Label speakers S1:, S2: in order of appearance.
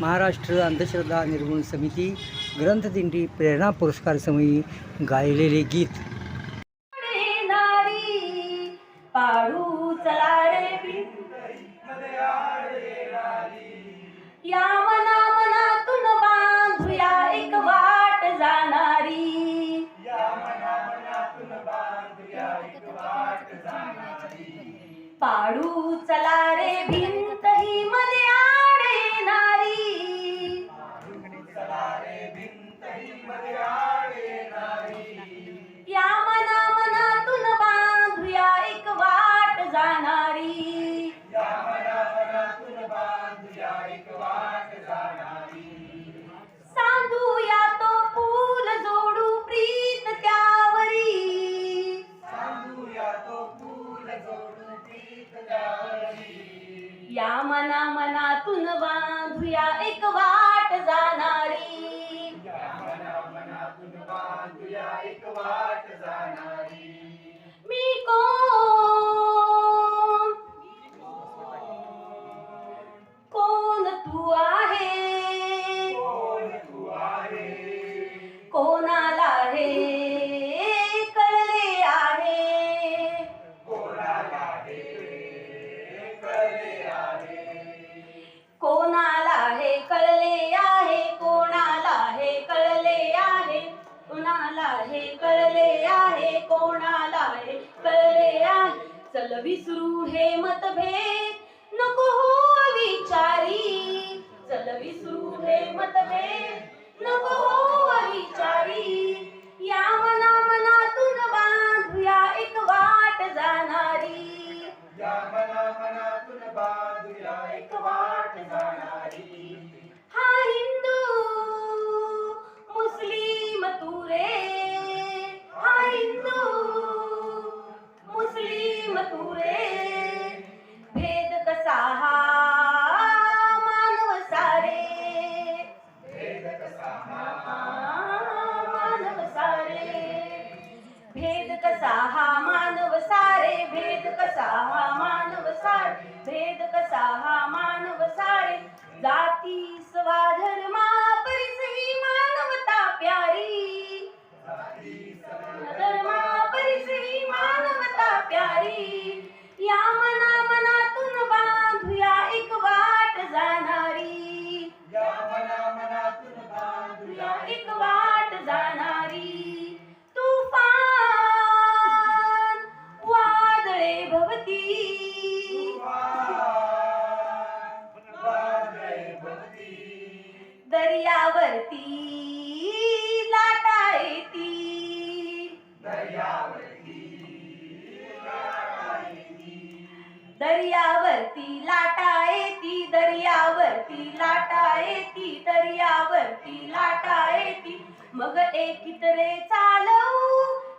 S1: महाराष्ट्र अंधश्रद्धा निर्मूलन समिती ग्रंथदिंडी प्रेरणा पुरस्कार समयी गायलेले गीत.
S2: पाडू या मना मनातून बांधूया एक वाट जाणारी. पाडू या मना मनातून बांधूया एक वाट जाणारी. मी कोण? कोण तू आहे हे कळले आहे कोणाला हे कळले आहे. चल विसरू हे मतभेद नको हो विचारी चल विसरू हे मतभेद नको मुस्लिम भेद कसा हा? मानव सारे. भेद कसा हा? दर्यावरती लाटा येती दर्यावरती लाटा येती दर्यावरती लाटा येती दर्यावरती लाटा येती मग एकीतरे चालवू